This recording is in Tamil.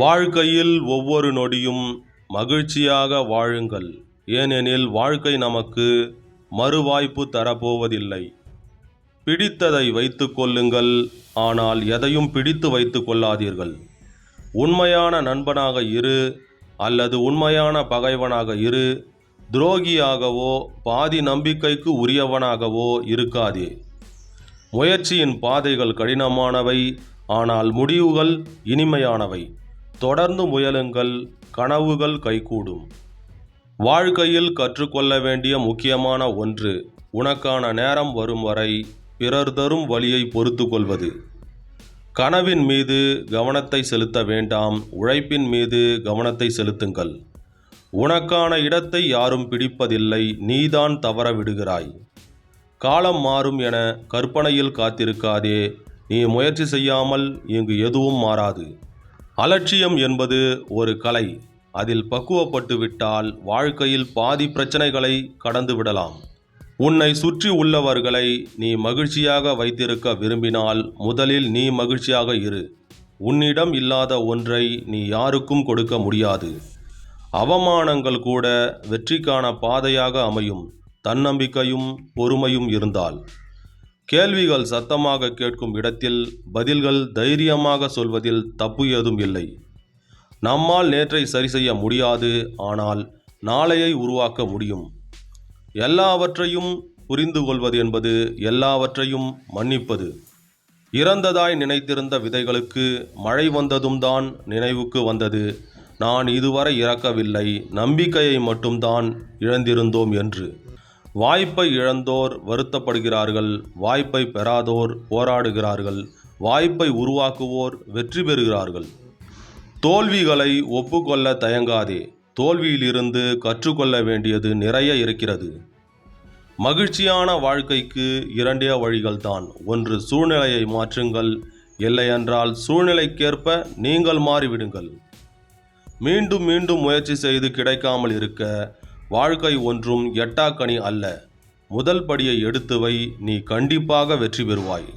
வாழ்க்கையில் ஒவ்வொரு நொடியும் மகிழ்ச்சியாக வாழுங்கள். ஏனெனில் வாழ்க்கை நமக்கு மறுவாய்ப்பு தரப்போவதில்லை. பிடித்ததை வைத்து கொள்ளுங்கள் ஆனால் எதையும் பிடித்து வைத்து கொள்ளாதீர்கள். உண்மையான நண்பனாக இரு அல்லது உண்மையான பகைவனாக இரு துரோகியாகவோ பாதி நம்பிக்கைக்கு உரியவனாகவோ இருக்காதே. முயற்சியின் பாதைகள் கடினமானவை ஆனால் முடிவுகள் இனிமையானவை. தொடர்ந்து முயலுங்கள் கனவுகள் கைகூடும். வாழ்க்கையில் கற்றுக்கொள்ள வேண்டிய முக்கியமான ஒன்று உனக்கான நேரம் வரும் வரை பிறர் தரும் வழியை பொறுத்து கொள்வது கனவின் மீது கவனத்தை செலுத்த வேண்டாம் உழைப்பின் மீது கவனத்தை செலுத்துங்கள். உனக்கான இடத்தை யாரும் பிடிப்பதில்லை நீதான் தவற விடுகிறாய். காலம் மாறும் என கற்பனையில் காத்திருக்காதே நீ முயற்சி செய்யாமல் இங்கு எதுவும் மாறாது. அலட்சியம் என்பது ஒரு கலை. அதில் பக்குவப்பட்டு விட்டால் வாழ்க்கையில் பாதி பிரச்சனைகளை கடந்து விடலாம். உன்னை சுற்றி உள்ளவர்களை நீ மகிழ்ச்சியாக வைத்திருக்க விரும்பினால் முதலில் நீ மகிழ்ச்சியாக இரு. உன்னிடம் இல்லாத ஒன்றை நீ யாருக்கும் கொடுக்க முடியாது. அவமானங்கள் கூட வெற்றிக்கான பாதையாக அமையும். தன்னம்பிக்கையும் பொறுமையும் இருந்தால். கேள்விகள் சத்தமாக கேட்கும் இடத்தில் பதில்கள் தைரியமாக சொல்வதில் தப்பு ஏதும் இல்லை. நம்மால் நேற்றை சரி செய்ய முடியாது ஆனால் நாளையை உருவாக்க முடியும். எல்லாவற்றையும் புரிந்து கொள்வது என்பது எல்லாவற்றையும் மன்னிப்பது. இறந்ததாய் நினைத்திருந்த விதைகளுக்கு மழை வந்ததும் தான் நினைவுக்கு வந்தது. நான் இதுவரை இறக்கவில்லை நம்பிக்கையை மட்டும்தான் இழந்திருந்தோம் என்று. வாய்ப்பை இழந்தோர் வருத்தப்படுகிறார்கள் வாய்ப்பை பெறாதோர் போராடுகிறார்கள் வாய்ப்பை உருவாக்குவோர் வெற்றி பெறுகிறார்கள். தோல்விகளை ஒப்புக்கொள்ள தயங்காதே தோல்வியிலிருந்து கற்றுக்கொள்ள வேண்டியது நிறைய இருக்கிறது. மகிழ்ச்சியான வாழ்க்கைக்கு இரண்டே வழிகள்தான். ஒன்று சூழ்நிலையை மாற்றுங்கள். இல்லையென்றால் சூழ்நிலைக்கேற்ப நீங்கள் மாறிவிடுங்கள். மீண்டும் மீண்டும் முயற்சி செய்து கிடைக்காமல் இருக்க வாழ்க்கை ஒன்றும் எட்டாக்கனி அல்ல. முதல் படியை எடுத்து வை நீ கண்டிப்பாக வெற்றி பெறுவாய்.